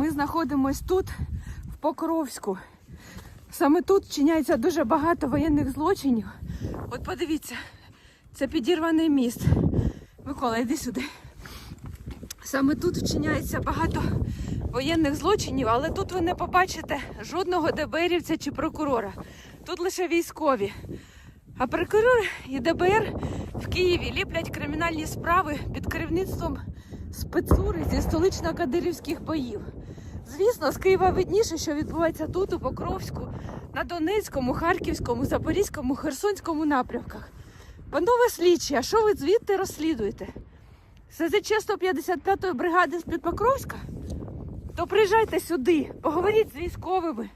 Ми знаходимось тут, в Покровську. Саме тут вчиняється дуже багато воєнних злочинів. От подивіться, це підірваний міст. Микола, йди сюди. Саме тут вчиняється багато воєнних злочинів, але тут ви не побачите жодного ДБРівця чи прокурора. Тут лише військові. А прокурор і ДБР в Києві ліплять кримінальні справи під керівництвом спецури зі столично-кадирівських боїв. Звісно, з Києва видніше, що відбувається тут, у Покровську, на Донецькому, Харківському, Запорізькому, Херсонському напрямках. Панове слідчі, а що ви звідти розслідуєте? СЗЧ 155-ї бригади з під Покровська? То приїжджайте сюди, поговоріть з військовими,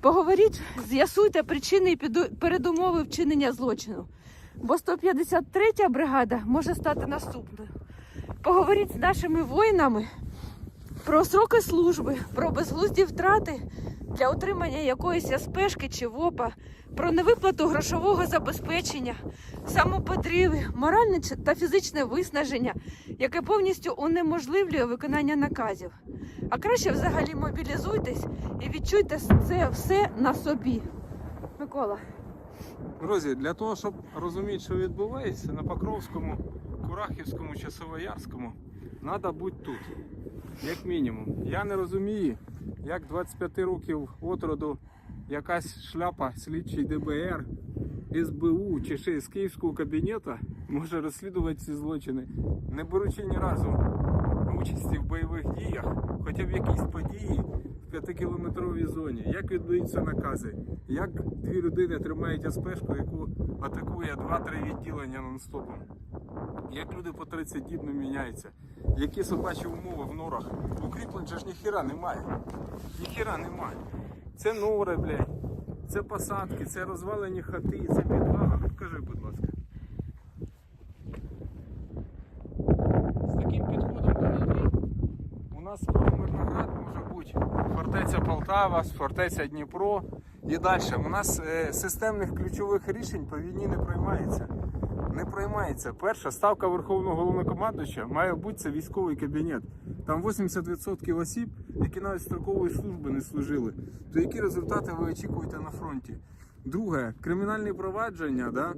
поговоріть, з'ясуйте причини і передумови вчинення злочину. Бо 153-я бригада може стати наступною. Поговоріть з нашими воїнами про сроки служби, про безглузді втрати для отримання якоїсь СПшки чи ВОПа, про невиплату грошового забезпечення, самоподриви, моральне та фізичне виснаження, яке повністю унеможливлює виконання наказів. А краще взагалі мобілізуйтесь і відчуйте це все на собі. Микола. Друзі, для того, щоб розуміти, що відбувається на Покровському, Курахівському, Часовоярському, треба бути тут, як мінімум. Я не розумію, як 25 років отроду якась шляпа слідчий ДБР, СБУ чи ще з Київського кабінету може розслідувати ці злочини, не беручи ні разу участі в бойових діях, хоча б якісь події п'ятикілометровій зоні, як віддаються накази, як дві людини тримають СПшку, яку атакує 2-3 відділення нон-стопом, як люди по 30 діб не міняються, які собачі умови в норах. Укріплень же ж ніхіра немає. Ніхіра немає. Це нори, блядь, це посадки, це розвалені хати, це підвали. Покажи, будь ласка. З таким підходом до війни у нас скоро Мирноград може бути фортеця Полтава, фортеця Дніпро і далі. У нас е, системних ключових рішень по війні не приймається. Не приймається. Перша ставка Верховного головнокомандуюча має бути це військовий кабінет. Там 80% осіб, які навіть строкової служби не служили. То які результати ви очікуєте на фронті? Друге, кримінальні провадження, да,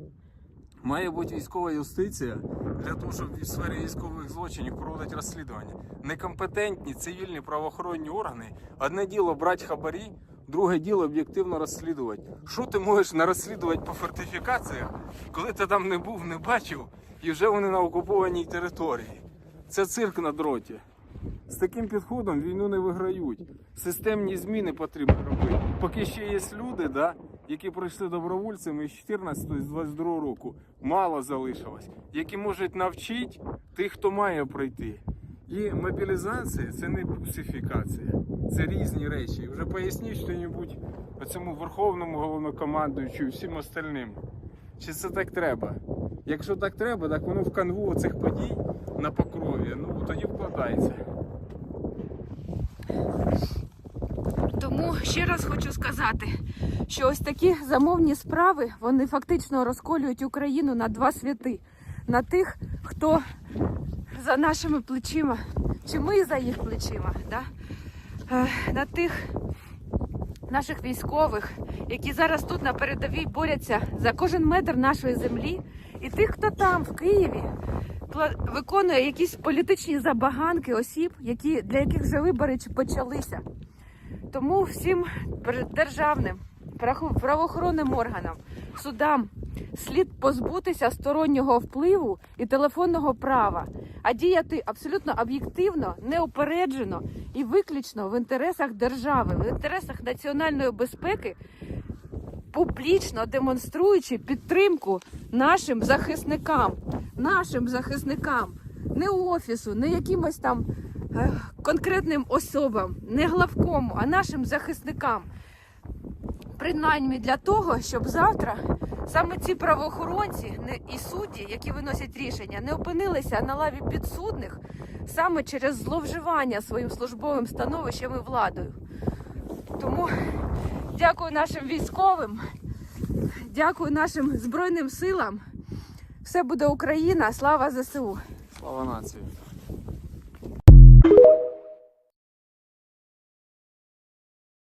Має бути військова юстиція для того, щоб в сфері військових злочинів проводити розслідування. Некомпетентні цивільні правоохоронні органи. Одне діло брати хабарі, друге діло об'єктивно розслідувати. Що ти можеш не розслідувати по фортифікаціях, коли ти там не був, не бачив, і вже вони на окупованій території? Це цирк на дроті. З таким підходом війну не виграють. Системні зміни потрібно робити. Поки ще є люди, да, які пройшли добровольцями з 14 з 22 року, мало залишилось, які можуть навчити тих, хто має пройти. І мобілізація це не бусифікація, це різні речі. Вже поясніть що-небудь цьому верховному головнокомандуючу і всім остальним. Чи це так треба? Якщо так треба, так воно в канву цих подій на покрові, ну тоді вкладається. Тому ще раз хочу сказати, що ось такі замовні справи вони фактично розколюють Україну на два світи: на тих, хто за нашими плечима, чи ми за їх плечима, да? Е, на тих наших військових, які зараз тут на передовій борються за кожен метр нашої землі, і тих, хто там в Києві виконує якісь політичні забаганки осіб, які для яких вже вибори почалися. Тому всім державним правоохоронним органам, судам слід позбутися стороннього впливу і телефонного права, а діяти абсолютно об'єктивно, неупереджено і виключно в інтересах держави, в інтересах національної безпеки, публічно демонструючи підтримку нашим захисникам, нашим захисникам, не офісу, не якимось там конкретним особам, не главкому, а нашим захисникам. Принаймні для того, щоб завтра саме ці правоохоронці і судді, які виносять рішення, не опинилися на лаві підсудних саме через зловживання своїм службовим становищем і владою. Тому дякую нашим військовим, дякую нашим Збройним силам. Все буде Україна, слава ЗСУ! Слава нації!